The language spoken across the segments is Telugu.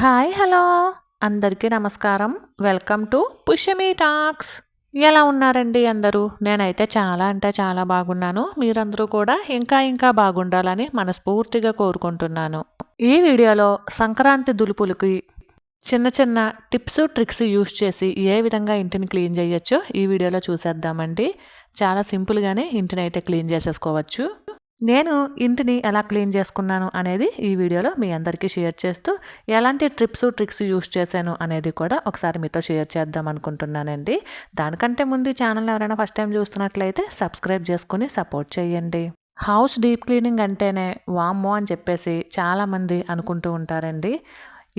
Hi hello. అందరికీ నమస్కారం. Welcome to Pushyami talks. ఎలా ఉన్నారండి అందరూ? నేనైతే చాలా అంటే చాలా బాగున్నాను. మీరందరూ కూడా ఇంకా ఇంకా బాగుండాలని మనస్ఫూర్తిగా కోరుకుంటున్నాను. ఈ వీడియోలో సంక్రాంతి దులుపులకి చిన్న చిన్న టిప్స్ ట్రిక్స్ యూస్ చేసి ఏ విధంగా ఇంటిని క్లీన్ చేయొచ్చో ఈ వీడియోలో చూసేద్దామండి. చాలా సింపుల్గానే ఇంటిని అయితే క్లీన్ చేసేసుకోవచ్చు. నేను ఇంటిని ఎలా క్లీన్ చేసుకున్నాను అనేది ఈ వీడియోలో మీ అందరికీ షేర్ చేస్తూ ఎలాంటి ట్రిప్స్ ట్రిక్స్ యూస్ చేశాను అనేది కూడా ఒకసారి మీతో షేర్ చేద్దాం అనుకుంటున్నానండి. దానికంటే ముందు ఛానల్ ఎవరైనా ఫస్ట్ టైం చూస్తున్నట్లయితే సబ్స్క్రైబ్ చేసుకుని సపోర్ట్ చేయండి. హౌస్ డీప్ క్లీనింగ్ అంటేనే వామ్మో అని చెప్పేసి చాలామంది అనుకుంటూ ఉంటారండి.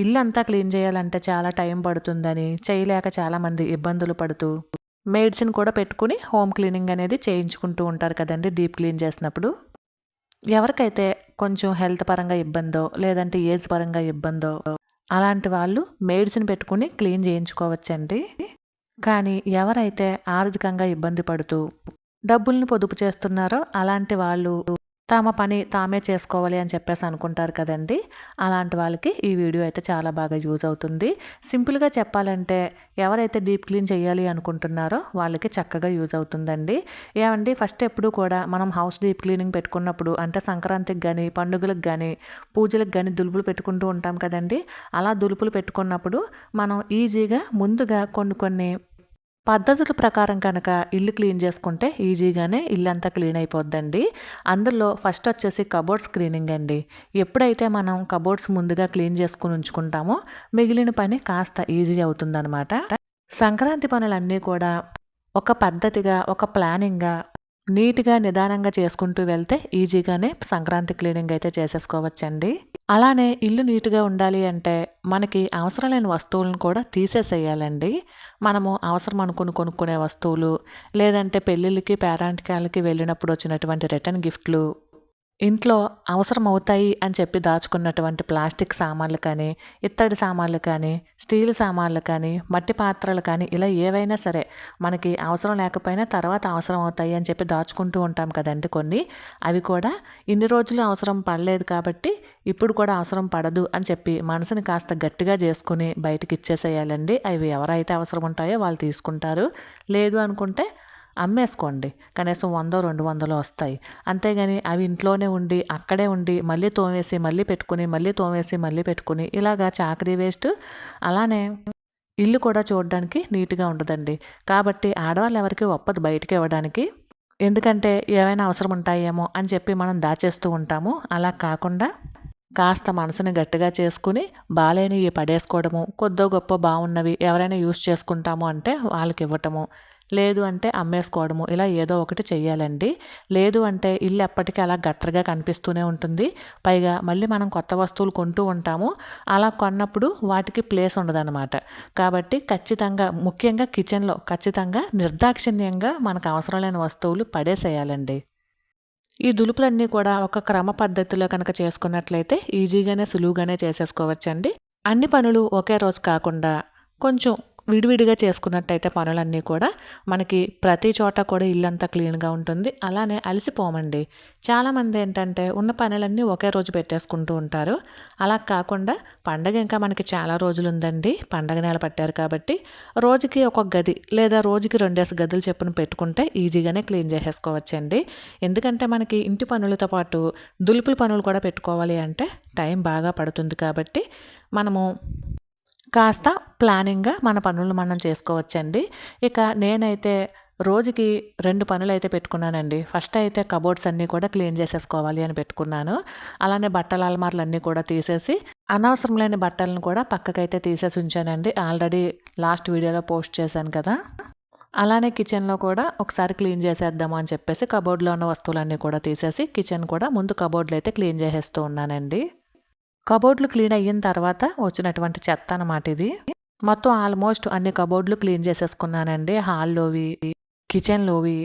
ఇల్లు అంతా క్లీన్ చేయాలంటే చాలా టైం పడుతుందని చేయలేక చాలామంది ఇబ్బందులు పడుతూ మెయిడ్స్ని కూడా పెట్టుకుని హోమ్ క్లీనింగ్ అనేది చేయించుకుంటూ ఉంటారు కదండి డీప్ క్లీన్ చేసినప్పుడు. ఎవరికైతే కొంచెం హెల్త్ పరంగా ఇబ్బందో లేదంటే ఏజ్ పరంగా ఇబ్బందో అలాంటి వాళ్ళు మెడిసిన్ పెట్టుకుని క్లీన్ చేయించుకోవచ్చండి. కానీ ఎవరైతే ఆర్థికంగా ఇబ్బంది పడుతూ డబ్బుల్ని పొదుపు చేస్తున్నారో అలాంటి వాళ్ళు తమ పని తామే చేసుకోవాలి అని చెప్పేసి అనుకుంటారు కదండి. అలాంటి వాళ్ళకి ఈ వీడియో అయితే చాలా బాగా యూజ్ అవుతుంది. సింపుల్గా చెప్పాలంటే ఎవరైతే డీప్ క్లీన్ చేయాలి అనుకుంటున్నారో వాళ్ళకి చక్కగా యూజ్ అవుతుందండి. ఏమండి ఫస్ట్ ఎప్పుడు కూడా మనం హౌస్ డీప్ క్లీనింగ్ పెట్టుకున్నప్పుడు అంటే సంక్రాంతికి కానీ పండుగలకు కానీ పూజలకు కానీ దులుపులు పెట్టుకుంటూ ఉంటాం కదండి. అలా దులుపులు పెట్టుకున్నప్పుడు మనం ఈజీగా ముందుగా కొన్ని కొన్ని పద్ధతుల ప్రకారం కనుక ఇల్లు క్లీన్ చేసుకుంటే ఈజీగానే ఇల్లు అంతా క్లీన్ అయిపోద్దండి. అందులో ఫస్ట్ వచ్చేసి కబోర్డ్స్ క్లీనింగ్ అండి. ఎప్పుడైతే మనం కబోర్డ్స్ ముందుగా క్లీన్ చేసుకుని ఉంచుకుంటామో మిగిలిన పని కాస్త ఈజీ అవుతుందన్నమాట. సంక్రాంతి పనులన్నీ కూడా ఒక పద్ధతిగా ఒక ప్లానింగ్గా నీట్గా నిదానంగా చేసుకుంటూ వెళ్తే ఈజీగానే సంక్రాంతి క్లీనింగ్ అయితే చేసేసుకోవచ్చండి. అలానే ఇల్లు నీట్గా ఉండాలి అంటే మనకి అవసరం లేని వస్తువులను కూడా తీసేసేయాలండి. మనము అవసరం అనుకుని కొనుక్కునే వస్తువులు లేదంటే పెళ్ళిళ్ళకి పేరాంటికాలకి వెళ్ళినప్పుడు వచ్చినటువంటి రిటర్న్ గిఫ్ట్లు ఇంట్లో అవసరం అవుతాయి అని చెప్పి దాచుకున్నటువంటి ప్లాస్టిక్ సామాన్లు కానీ ఇత్తడి సామాన్లు కానీ స్టీల్ సామాన్లు కానీ మట్టి పాత్రలు కానీ ఇలా ఏవైనా సరే మనకి అవసరం లేకపోయినా తర్వాత అవసరం అవుతాయి అని చెప్పి దాచుకుంటూ ఉంటాం కదండి కొన్ని. అవి కూడా ఇన్ని రోజులు అవసరం పడలేదు కాబట్టి ఇప్పుడు కూడా అవసరం పడదు అని చెప్పి మనసుని కాస్త గట్టిగా చేసుకుని బయటకి ఇచ్చేసేయాలండి. అవి ఎవరైతే అవసరం ఉంటాయో వాళ్ళు తీసుకుంటారు. లేదు అనుకుంటే అమ్మేసుకోండి. కనీసం వందో రెండు వందలు వస్తాయి. అంతేగాని అవి ఇంట్లోనే ఉండి అక్కడే ఉండి మళ్ళీ తోమేసి మళ్ళీ పెట్టుకుని మళ్ళీ తోమేసి మళ్ళీ పెట్టుకుని ఇలాగా చాకరీ వేస్ట్. అలానే ఇల్లు కూడా చూడడానికి నీట్గా ఉండదండి. కాబట్టి ఆడవాళ్ళు ఎవరికి ఒప్పదు బయటికి ఇవ్వడానికి. ఎందుకంటే ఏమైనా అవసరం ఉంటాయేమో అని చెప్పి మనం దాచేస్తూ ఉంటాము. అలా కాకుండా కాస్త మనసుని గట్టిగా చేసుకుని బాలేనివి పడేసుకోవడము కొద్దో గొప్ప బాగున్నవి ఎవరైనా యూస్ చేసుకుంటాము అంటే వాళ్ళకి ఇవ్వటము. లేదు అంటే అమ్మేసుకోవడము ఇలా ఏదో ఒకటి చెయ్యాలండి. లేదు అంటే ఇల్లు ఎప్పటికీ అలా గత్తరగా కనిపిస్తూనే ఉంటుంది. పైగా మళ్ళీ మనం కొత్త వస్తువులు కొంటూ ఉంటాము. అలా కొన్నప్పుడు వాటికి ప్లేస్ ఉండదన్నమాట. కాబట్టి ఖచ్చితంగా ముఖ్యంగా కిచెన్లో ఖచ్చితంగా నిర్దాక్షిణ్యంగా మనకు అవసరం లేని వస్తువులు పడేసేయాలండి. ఈ దులుపులన్నీ కూడా ఒక క్రమ పద్ధతిలో కనుక చేసుకున్నట్లయితే ఈజీగానే సులువుగానే చేసేసుకోవచ్చండి. అన్ని పనులు ఒకే రోజు కాకుండా కొంచెం విడివిడిగా చేసుకున్నట్టయితే పనులన్నీ కూడా మనకి ప్రతి చోట కూడా ఇల్లంతా క్లీన్గా ఉంటుంది. అలానే అలసిపోమండి. చాలామంది ఏంటంటే ఉన్న పనులన్నీ ఒకే రోజు పెట్టేసుకుంటూ ఉంటారు. అలా కాకుండా పండగ ఇంకా మనకి చాలా రోజులు ఉందండి పండగ నెల పట్టారు కాబట్టి రోజుకి ఒక గది లేదా రోజుకి రెండేసి గదులు చెప్పును పెట్టుకుంటే ఈజీగానే క్లీన్ చేసేసుకోవచ్చండి. ఎందుకంటే మనకి ఇంటి పనులతో పాటు దులుపుల పనులు కూడా పెట్టుకోవాలి అంటే టైం బాగా పడుతుంది కాబట్టి మనము కాస్త ప్లానింగ్గా మన పనులు మనం చేసుకోవచ్చండి. ఇక నేనైతే రోజుకి రెండు పనులు అయితే పెట్టుకున్నానండి. ఫస్ట్ అయితే కబోర్డ్స్ అన్నీ కూడా క్లీన్ చేసేసుకోవాలి అని పెట్టుకున్నాను. అలానే బట్టల అల్మార్లు అన్నీ కూడా తీసేసి అనవసరం లేని బట్టలను కూడా పక్కకైతే తీసేసి ఉంచానండి. ఆల్రెడీ లాస్ట్ వీడియోలో పోస్ట్ చేశాను కదా. అలానే కిచెన్లో కూడా ఒకసారి క్లీన్ చేసేద్దాము అని చెప్పేసి కబోర్డ్లో ఉన్న వస్తువులన్నీ కూడా తీసేసి కిచెన్ కూడా ముందు కబోర్డ్లు అయితే క్లీన్ చేసేస్తూ ఉన్నానండి. కబోర్డ్లు క్లీన్ అయిన తర్వాత వచ్చినటువంటి చెత్త అనమాట ఇది. మొత్తం ఆల్మోస్ట్ అన్ని కబోర్డ్లు క్లీన్ చేసేసుకున్నానండి. హాల్లోవి కిచెన్లోవి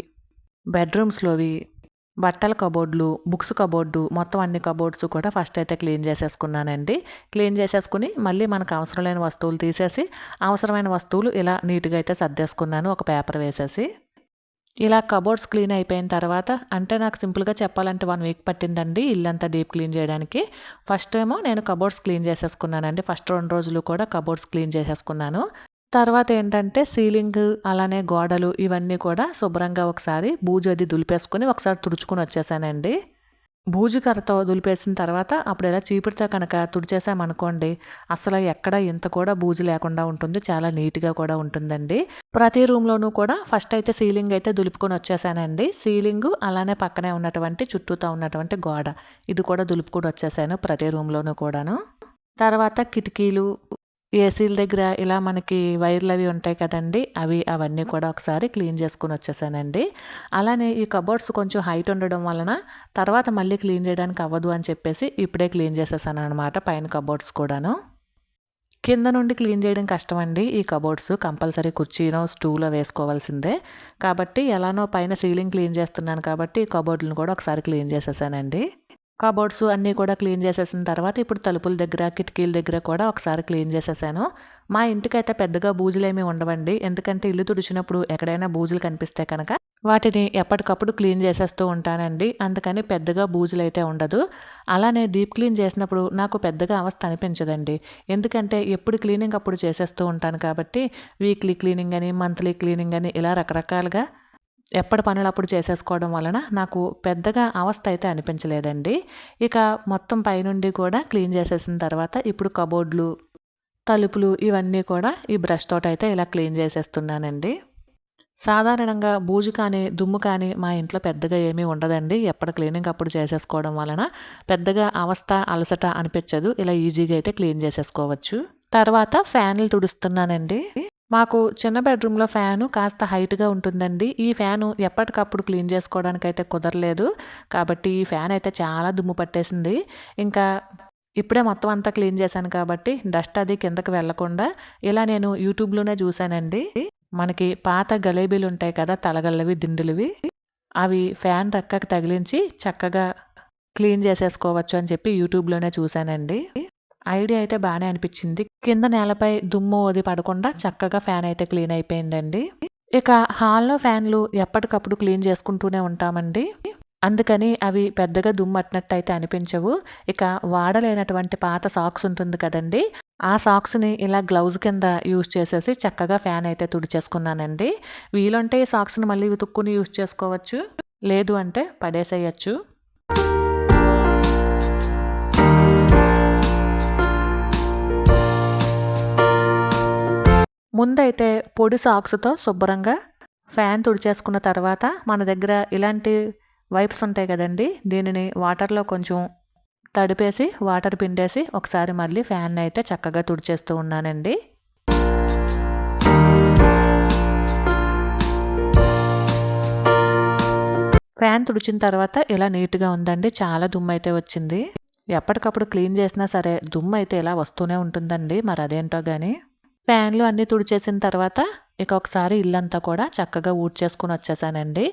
బెడ్రూమ్స్లోవి బట్టల కబోర్డ్లు బుక్స్ కబోర్డు మొత్తం అన్ని కబోర్డ్స్ కూడా ఫస్ట్ అయితే క్లీన్ చేసేసుకున్నానండి. క్లీన్ చేసేసుకుని మళ్ళీ మనకు అవసరం లేని వస్తువులు తీసేసి అవసరమైన వస్తువులు ఇలా నీట్గా అయితే సర్దేసుకున్నాను. ఒక పేపర్ వేసేసి. ఇలా కబోర్డ్స్ క్లీన్ అయిపోయిన తర్వాత అంటే నాకు సింపుల్గా చెప్పాలంటే వన్ వీక్ పట్టిందండి ఇల్లంతా డీప్ క్లీన్ చేయడానికి. ఫస్ట్ ఏమో నేను కబోర్డ్స్ క్లీన్ చేసేసుకున్నానండి. ఫస్ట్ రెండు రోజులు కూడా కబోర్డ్స్ క్లీన్ చేసేసుకున్నాను. తర్వాత ఏంటంటే సీలింగ్ అలానే గోడలు ఇవన్నీ కూడా శుభ్రంగా ఒకసారి బూజు అది దులిపేసుకుని ఒకసారి తుడుచుకుని వచ్చేసానండి. బూజుకర్రతో దులిపేసిన తర్వాత అప్పుడు ఇలా చీపురుతో కనుక తుడిచేసామనుకోండి అసలు ఎక్కడ ఇంత కూడా బూజు లేకుండా ఉంటుంది చాలా నీట్గా కూడా ఉంటుందండి. ప్రతి రూమ్లోనూ కూడా ఫస్ట్ అయితే సీలింగ్ అయితే దులుపుకొని వచ్చేసానండి. సీలింగ్ అలానే పక్కనే ఉన్నటువంటి చుట్టూతో ఉన్నటువంటి గోడ ఇది కూడా దులుపుకొని వచ్చేసాను ప్రతి రూమ్లోనూ కూడాను. తర్వాత కిటికీలు ఏసీల దగ్గర ఇలా మనకి వైర్లు అవి ఉంటాయి కదండి అవి అవన్నీ కూడా ఒకసారి క్లీన్ చేసుకుని వచ్చేసానండి. అలానే ఈ కబోర్డ్స్ కొంచెం హైట్ ఉండడం వలన తర్వాత మళ్ళీ క్లీన్ చేయడానికి అవ్వదు అని చెప్పేసి ఇప్పుడే క్లీన్ చేసేసాను అనమాట పైన కబోర్డ్స్ కూడాను. కింద నుండి క్లీన్ చేయడం కష్టమండి ఈ కబోర్డ్స్ కంపల్సరీ కుర్చీనో స్టూలో వేసుకోవాల్సిందే. కాబట్టి ఎలానో పైన సీలింగ్ క్లీన్ చేస్తున్నాను కాబట్టి ఈ కబోర్డులను కూడా ఒకసారి క్లీన్ చేసేసానండి. కబోర్డ్స్ అన్నీ కూడా క్లీన్ చేసేసిన తర్వాత ఇప్పుడు తలుపుల దగ్గర కిటికీల దగ్గర కూడా ఒకసారి క్లీన్ చేసేసాను. మా ఇంటికైతే పెద్దగా బూజులేమీ ఏమీ ఉండవండి. ఎందుకంటే ఇల్లు తుడిచినప్పుడు ఎక్కడైనా బూజులు కనిపిస్తే కనుక వాటిని ఎప్పటికప్పుడు క్లీన్ చేసేస్తూ ఉంటానండి. అందుకని పెద్దగా బూజులు అయితే ఉండదు. అలానే డీప్ క్లీన్ చేసినప్పుడు నాకు పెద్దగా అవస్థ అనిపించదండి. ఎందుకంటే ఎప్పుడు క్లీనింగ్ అప్పుడు చేసేస్తూ ఉంటాను కాబట్టి వీక్లీ క్లీనింగ్ అని మంత్లీ క్లీనింగ్ అని ఇలా రకరకాలుగా ఎప్పటి పనులు అప్పుడు చేసేసుకోవడం వలన నాకు పెద్దగా అవస్థ అయితే అనిపించలేదండి. ఇక మొత్తం పైనుండి కూడా క్లీన్ చేసేసిన తర్వాత ఇప్పుడు కబోర్డ్లు తలుపులు ఇవన్నీ కూడా ఈ బ్రష్ తోట అయితే ఇలా క్లీన్ చేసేస్తున్నానండి. సాధారణంగా బూజు కానీ దుమ్ము కానీ మా ఇంట్లో పెద్దగా ఏమీ ఉండదండి. ఎప్పటి క్లీనింగ్ అప్పుడు చేసేసుకోవడం వలన పెద్దగా అవస్థ అలసట అనిపించదు. ఇలా ఈజీగా అయితే క్లీన్ చేసేసుకోవచ్చు. తర్వాత ఫ్యాన్లు తుడుస్తున్నానండి. మాకు చిన్న బెడ్రూమ్లో ఫ్యాను కాస్త హైట్గా ఉంటుందండి. ఈ ఫ్యాను ఎప్పటికప్పుడు క్లీన్ చేసుకోవడానికి అయితే కుదరలేదు. కాబట్టి ఈ ఫ్యాన్ అయితే చాలా దుమ్ము పట్టేసింది. ఇంకా ఇప్పుడే మొత్తం అంతా క్లీన్ చేశాను కాబట్టి డస్ట్ అది కిందకి వెళ్ళకుండా ఇలా నేను యూట్యూబ్లోనే చూశానండి. మనకి పాత గలేబీలు ఉంటాయి కదా తలగల్లవి దిండులవి. అవి ఫ్యాన్ రెక్కకు తగిలించి చక్కగా క్లీన్ చేసేసుకోవచ్చు అని చెప్పి యూట్యూబ్లోనే చూశానండి. ఐడియా అయితే బాగానే అనిపించింది. కింద నేలపై దుమ్ము అది పడకుండా చక్కగా ఫ్యాన్ అయితే క్లీన్ అయిపోయిందండి. ఇక హాల్లో ఫ్యాన్లు ఎప్పటికప్పుడు క్లీన్ చేసుకుంటూనే ఉంటామండి. అందుకని అవి పెద్దగా దుమ్ము అట్టినట్టు అయితే అనిపించవు. ఇక వాడలేనటువంటి పాత సాక్స్ ఉంటుంది కదండి. ఆ సాక్స్ని ఇలా గ్లౌజ్ కింద యూజ్ చేసేసి చక్కగా ఫ్యాన్ అయితే తుడిచేసుకున్నానండి. వీలుంటే ఈ సాక్స్ని మళ్ళీ ఉతుక్కుని యూజ్ చేసుకోవచ్చు. లేదు అంటే పడేసేయచ్చు. ముందైతే పొడి సాక్స్తో శుభ్రంగా ఫ్యాన్ తుడిచేసుకున్న తర్వాత మన దగ్గర ఇలాంటి వైప్స్ ఉంటాయి కదండి దీనిని వాటర్లో కొంచెం తడిపేసి వాటర్ పిండేసి ఒకసారి మళ్ళీ ఫ్యాన్ అయితే చక్కగా తుడిచేస్తూ ఉన్నానండి. ఫ్యాన్ తుడిచిన తర్వాత ఇలా నీట్గా ఉందండి చాలా దుమ్ము అయితే వచ్చింది. ఎప్పటికప్పుడు క్లీన్ చేసినా సరే దుమ్ము అయితే ఇలా వస్తూనే ఉంటుందండి మరి అదేంటో కానీ ఫ్యాన్లు అన్నీ తుడిచేసిన తర్వాత ఇక ఒకసారి ఇల్లంతా కూడా చక్కగా ఊడ్చేసుకుని వచ్చేసానండి.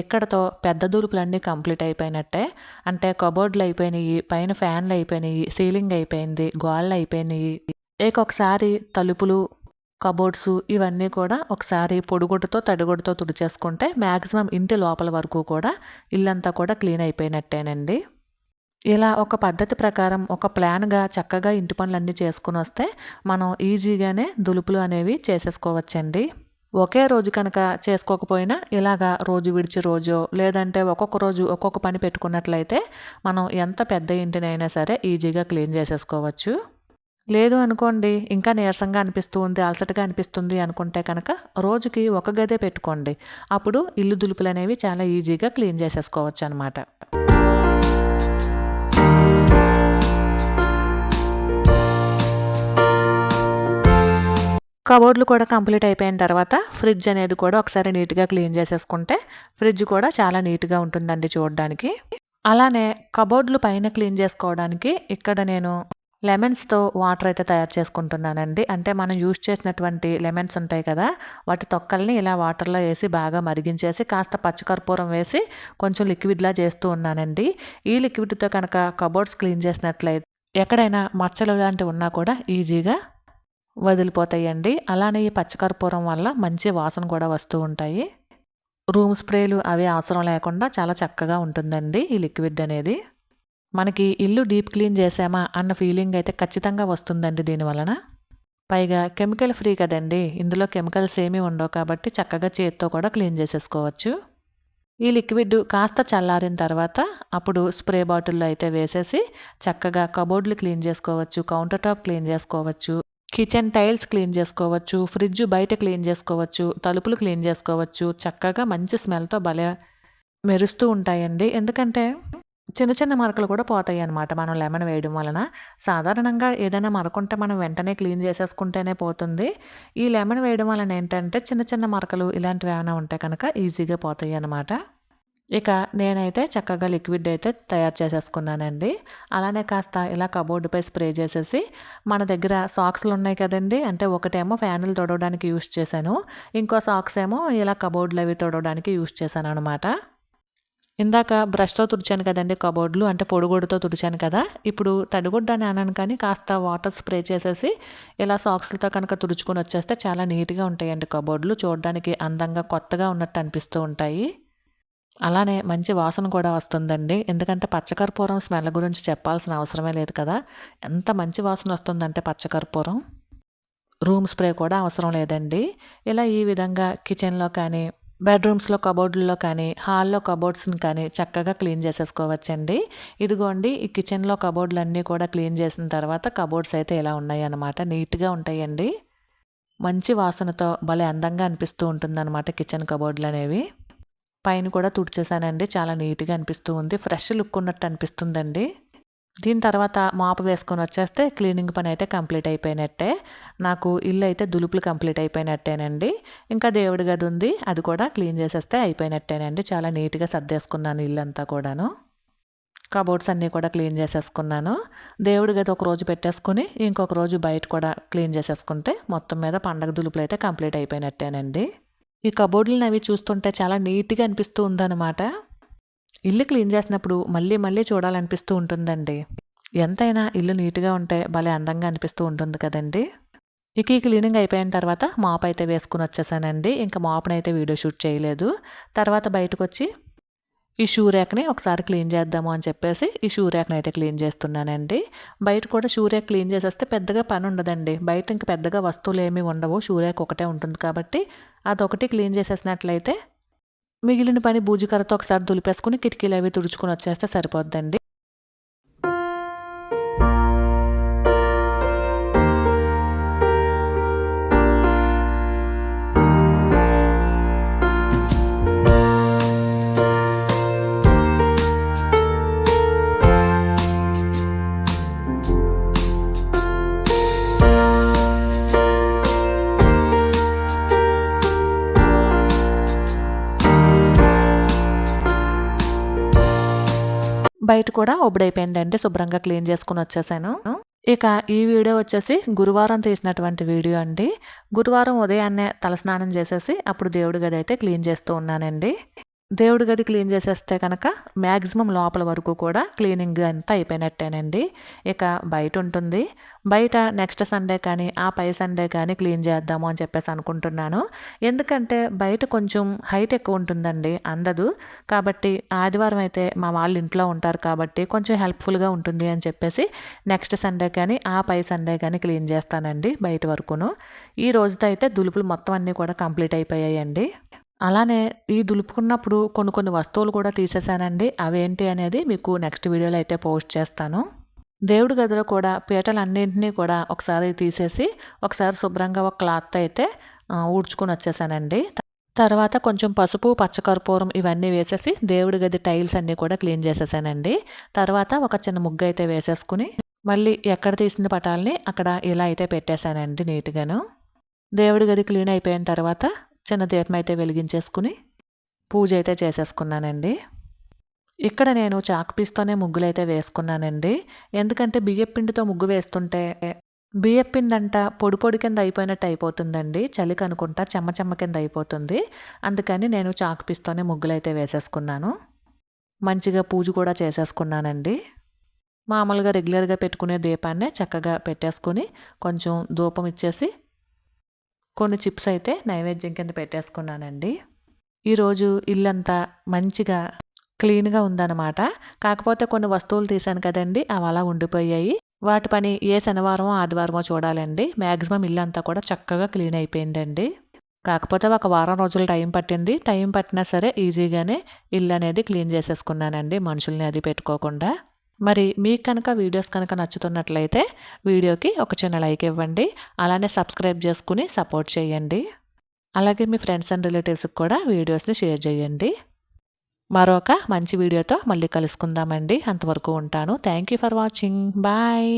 ఇక్కడతో పెద్ద దూరుపులన్నీ కంప్లీట్ అయిపోయినట్టే. అంటే కబోర్డ్లు అయిపోయినాయి పైన ఫ్యాన్లు అయిపోయినాయి సీలింగ్ అయిపోయింది గోళ్ళు అయిపోయినాయి. ఇక ఒకసారి తలుపులు కబోర్డ్స్ ఇవన్నీ కూడా ఒకసారి పొడిగుడ్డతో తడిగుడ్డతో తుడిచేసుకుంటే మ్యాక్సిమం ఇంటి లోపల వరకు కూడా ఇల్లంతా కూడా క్లీన్ అయిపోయినట్టేనండి. ఇలా ఒక పద్ధతి ప్రకారం ఒక ప్లాన్గా చక్కగా ఇంటి పనులన్నీ చేసుకుని వస్తే మనం ఈజీగానే దులుపులు అనేవి చేసేసుకోవచ్చండి. ఒకే రోజు కనుక చేసుకోకపోయినా ఇలాగా రోజు విడిచి రోజు లేదంటే ఒక్కొక్క రోజు ఒక్కొక్క పని పెట్టుకున్నట్లయితే మనం ఎంత పెద్ద ఇంటినైనా సరే ఈజీగా క్లీన్ చేసేసుకోవచ్చు. లేదు అనుకోండి ఇంకా నీరసంగా అనిపిస్తూ ఉంది అలసటగా అనిపిస్తుంది అనుకుంటే కనుక రోజుకి ఒక గదే పెట్టుకోండి. అప్పుడు ఇల్లు దులుపులు అనేవి చాలా ఈజీగా క్లీన్ చేసేసుకోవచ్చు అనమాట కబోర్డ్లు కూడా కంప్లీట్ అయిపోయిన తర్వాత ఫ్రిడ్జ్ అనేది కూడా ఒకసారి నీట్గా క్లీన్ చేసేసుకుంటే ఫ్రిడ్జ్ కూడా చాలా నీట్గా ఉంటుందండి చూడడానికి. అలానే కబోర్డ్లు పైన క్లీన్ చేసుకోవడానికి ఇక్కడ నేను లెమన్స్తో వాటర్ అయితే తయారు చేసుకుంటున్నానండి. అంటే మనం యూజ్ చేసినటువంటి లెమన్స్ ఉంటాయి కదా వాటి తొక్కల్ని ఇలా వాటర్లో వేసి బాగా మరిగించేసి కాస్త పచ్చకర్పూరం వేసి కొంచెం లిక్విడ్లా చేస్తూ ఉన్నానండి. ఈ లిక్విడ్తో కనుక కబోర్డ్స్ క్లీన్ చేసినట్లయితే ఎక్కడైనా మచ్చలు లాంటివి ఉన్నా కూడా ఈజీగా వదిలిపోతాయండి. అలానే ఈ పచ్చకర్పూరం వల్ల మంచి వాసన కూడా వస్తూ ఉంటాయి. రూమ్ స్ప్రేలు అవి అవసరం లేకుండా చాలా చక్కగా ఉంటుందండి ఈ లిక్విడ్ అనేది. మనకి ఇల్లు డీప్ క్లీన్ చేసామా అన్న ఫీలింగ్ అయితే ఖచ్చితంగా వస్తుందండి దీనివలన పైగా కెమికల్ ఫ్రీ కదండి. ఇందులో కెమికల్స్ ఏమీ ఉండవు కాబట్టి చక్కగా చేత్తో కూడా క్లీన్ చేసేసుకోవచ్చు. ఈ లిక్విడ్ కాస్త చల్లారిన తర్వాత అప్పుడు స్ప్రే బాటిల్లో అయితే వేసేసి చక్కగా కబోర్డ్లు క్లీన్ చేసుకోవచ్చు కౌంటర్ టాప్ క్లీన్ చేసుకోవచ్చు. కిచెన్ టైల్స్ క్లీన్ చేసుకోవచ్చు ఫ్రిడ్జ్ బయట క్లీన్ చేసుకోవచ్చు తలుపులు క్లీన్ చేసుకోవచ్చు. చక్కగా మంచి స్మెల్తో భలే మెరుస్తూ ఉంటాయండి. ఎందుకంటే చిన్న చిన్న మరకలు కూడా పోతాయి అన్నమాట మనం లెమన్ వేయడం వలన. సాధారణంగా ఏదైనా మరకుంటే మనం వెంటనే క్లీన్ చేసేసుకుంటేనే పోతుంది. ఈ లెమన్ వేయడం వలన ఏంటంటే చిన్న చిన్న మరకలు ఇలాంటివి ఏమైనా ఉంటే కనుక ఈజీగా పోతాయి అన్నమాట. ఇక నేనైతే చక్కగా లిక్విడ్ అయితే తయారు చేసేసుకున్నానండి. అలానే కాస్త ఇలా కబోర్డుపై స్ప్రే చేసేసి మన దగ్గర సాక్స్లు ఉన్నాయి కదండి అంటే ఒకటేమో ఫ్యాన్లు తొడవడానికి యూస్ చేశాను ఇంకో సాక్స్ ఏమో ఇలా కబోర్డులు అవి తొడవడానికి యూస్ చేశాను అనమాట ఇందాక బ్రష్తో తుడిచాను కదండి కబోర్డ్లు అంటే పొడిగుడ్డతో తుడిచాను కదా ఇప్పుడు తడిగుడ్డ అని అన్నాను కానీ కాస్త వాటర్ స్ప్రే చేసేసి ఇలా సాక్స్లతో కనుక తుడుచుకొని వచ్చేస్తే చాలా నీట్గా ఉంటాయండి కబోర్డ్లు చూడడానికి అందంగా కొత్తగా ఉన్నట్టు అనిపిస్తూ ఉంటాయి. అలానే మంచి వాసన కూడా వస్తుందండి. ఎందుకంటే పచ్చకర్పూరం స్మెల్ గురించి చెప్పాల్సిన అవసరమే లేదు కదా. ఎంత మంచి వాసన వస్తుందంటే పచ్చకర్పూరం. రూమ్ స్ప్రే కూడా అవసరం లేదండి. ఇలా ఈ విధంగా కిచెన్లో కానీ బెడ్రూమ్స్లో కబోర్డుల్లో కానీ హాల్లో కబోర్డ్స్ని కానీ చక్కగా క్లీన్ చేసేసుకోవచ్చండి. ఇదిగోండి ఈ కిచెన్లో కబోర్డులు అన్నీ కూడా క్లీన్ చేసిన తర్వాత కబోర్డ్స్ అయితే ఇలా ఉన్నాయి అన్నమాట నీట్గా ఉంటాయండి. మంచి వాసనతో భలే అందంగా అనిపిస్తూ ఉంటుందన్నమాట కిచెన్ కబోర్డులు అనేవి పైన కూడా తుడిచేసానండి. చాలా నీట్గా అనిపిస్తూ ఉంది ఫ్రెష్ లుక్ ఉన్నట్టు అనిపిస్తుందండి. దీని తర్వాత మాపు వేసుకొని వచ్చేస్తే క్లీనింగ్ పని అయితే కంప్లీట్ అయిపోయినట్టే. నాకు ఇల్లు అయితే దులుపులు కంప్లీట్ అయిపోయినట్టేనండి. ఇంకా దేవుడి గది ఉంది. అది కూడా క్లీన్ చేసేస్తే అయిపోయినట్టేనండి. చాలా నీట్గా సర్దేసుకున్నాను ఇల్లు అంతా కూడాను. కబోర్డ్స్ అన్నీ కూడా క్లీన్ చేసేసుకున్నాను. దేవుడి గది ఒక రోజు పెట్టేసుకుని ఇంకొక రోజు బయట కూడా క్లీన్ చేసేసుకుంటే మొత్తం మీద పండగ దులుపులు అయితే కంప్లీట్ అయిపోయినట్టేనండి. ఈ కబోర్డులను అవి చూస్తుంటే చాలా నీట్గా అనిపిస్తూ ఉందన్నమాట. ఇల్లు క్లీన్ చేసినప్పుడు మళ్ళీ మళ్ళీ చూడాలనిపిస్తూ ఉంటుందండి. ఎంతైనా ఇల్లు నీట్గా ఉంటే భలే అందంగా అనిపిస్తూ ఉంటుంది కదండి. ఇక ఈ క్లీనింగ్ అయిపోయిన తర్వాత మాప్ అయితే వేసుకుని వచ్చేసానండి. ఇంకా మాప్నైతే వీడియో షూట్ చేయలేదు. తర్వాత బయటకు వచ్చి ఈ షూ ర్యాక్ని ఒకసారి క్లీన్ చేద్దాము అని చెప్పేసి ఈ షూ ర్యాక్ని అయితే క్లీన్ చేస్తున్నానండి. బయట కూడా షూ ర్యాక్ క్లీన్ చేసేస్తే పెద్దగా పని ఉండదండి. బయట ఇంక పెద్దగా వస్తువులు ఏమీ ఉండవు. షూ ర్యాక్ ఒకటే ఉంటుంది కాబట్టి అదొకటి క్లీన్ చేసేసినట్లయితే మిగిలిన పని బూజుకరతో ఒకసారి దులిపేసుకుని కిటికీలు అవి తుడుచుకుని వచ్చేస్తే సరిపోద్దండి. బయట కూడా ఒబ్బడైపోయిందండి శుభ్రంగా క్లీన్ చేసుకుని వచ్చేసాను. ఇక ఈ వీడియో వచ్చేసి గురువారం తీసినటువంటి వీడియో అండి. గురువారం ఉదయాన్నే తలస్నానం చేసేసి అప్పుడు దేవుడి గది అయితే క్లీన్ చేస్తూ ఉన్నానండి. దేవుడి గది క్లీన్ చేసేస్తే కనుక మ్యాక్సిమం లోపల వరకు కూడా క్లీనింగ్ అంతా అయిపోయినట్టేనండి. ఇక బయట ఉంటుంది. బయట నెక్స్ట్ సండే కానీ ఆ పై సండే కానీ క్లీన్ చేద్దాము అని చెప్పేసి అనుకుంటున్నాను. ఎందుకంటే బయట కొంచెం హైట్ ఎక్కువ ఉంటుందండి అందదు. కాబట్టి ఆదివారం అయితే మా వాళ్ళు ఇంట్లో ఉంటారు కాబట్టి కొంచెం హెల్ప్ఫుల్గా ఉంటుంది అని చెప్పేసి నెక్స్ట్ సండే కానీ ఆ పై సండే కానీ క్లీన్ చేస్తానండి బయట వరకును. ఈ రోజుతో అయితే దులుపులు మొత్తం అన్నీ కూడా కంప్లీట్ అయిపోయాయండి. అలానే ఈ దులుపుకున్నప్పుడు కొన్ని కొన్ని వస్తువులు కూడా తీసేసానండి. అవేంటి అనేది మీకు నెక్స్ట్ వీడియోలో అయితే పోస్ట్ చేస్తాను. దేవుడి గదిలో కూడా పీటలన్నింటినీ కూడా ఒకసారి తీసేసి ఒకసారి శుభ్రంగా ఒక క్లాత్ అయితే ఊడ్చుకొని వచ్చేసానండి. తర్వాత కొంచెం పసుపు పచ్చకర్పూరం ఇవన్నీ వేసేసి దేవుడి గది టైల్స్ అన్నీ కూడా క్లీన్ చేసేసానండి. తర్వాత ఒక చిన్న ముగ్గు అయితే వేసేసుకుని మళ్ళీ ఎక్కడ తీసిన పటాలని అక్కడ ఇలా అయితే పెట్టేశానండి నీట్గాను. దేవుడి గది క్లీన్ అయిపోయిన తర్వాత చిన్న దీపం అయితే వెలిగించేసుకుని పూజ అయితే చేసేసుకున్నానండి. ఇక్కడ నేను చాక్పీస్తోనే పీస్తోనే ముగ్గులైతే వేసుకున్నానండి. ఎందుకంటే బియ్యపిండితో ముగ్గు వేస్తుంటే బియ్యపిండంట పొడి పొడి కింద అయిపోయినట్టు అయిపోతుందండి. చలికి అనుకుంటా చెమ్మ చెమ్మ కింద అయిపోతుంది. అందుకని నేను చాక్పీస్తోనే పీస్తోనే ముగ్గులైతే వేసేసుకున్నాను. మంచిగా పూజ కూడా చేసేసుకున్నానండి. మామూలుగా రెగ్యులర్గా పెట్టుకునే దీపాన్నే చక్కగా పెట్టేసుకుని కొంచెం ధూపం ఇచ్చేసి కొన్ని చిప్స్ అయితే నైవేద్యం కింద పెట్టేసుకున్నానండి ఈరోజు ఇల్లంతా మంచిగా క్లీన్‌గా ఉందన్నమాట కాకపోతే కొన్ని వస్తువులు తీశాను కదండీ! అవి అలా ఉండిపోయాయి. వాటి పని ఏ శనివారమో, ఆదివారమో చూడాలండి. మ్యాక్సిమం ఇల్లంతా కూడా చక్కగా క్లీన్ అయిపోయిందండి. కాకపోతే ఒక వారం రోజులు టైం పట్టింది. టైం పట్టినా సరే ఈజీగానే ఇల్లు అనేది క్లీన్ చేసేసుకున్నానండి మనుషుల్ని అది పెట్టుకోకుండా. మరి మీకు కనుక వీడియోస్ కనుక నచ్చుతున్నట్లయితే వీడియోకి ఒక చిన్న లైక్ ఇవ్వండి. అలానే సబ్స్క్రైబ్ చేసుకుని సపోర్ట్ చేయండి. అలాగే మీ ఫ్రెండ్స్ అండ్ రిలేటివ్స్‌కి కూడా వీడియోస్‌ని షేర్ చేయండి. మరొక మంచి వీడియోతో మళ్ళీ కలుసుకుందామండి. అంతవరకు ఉంటాను. Thank you for watching. Bye.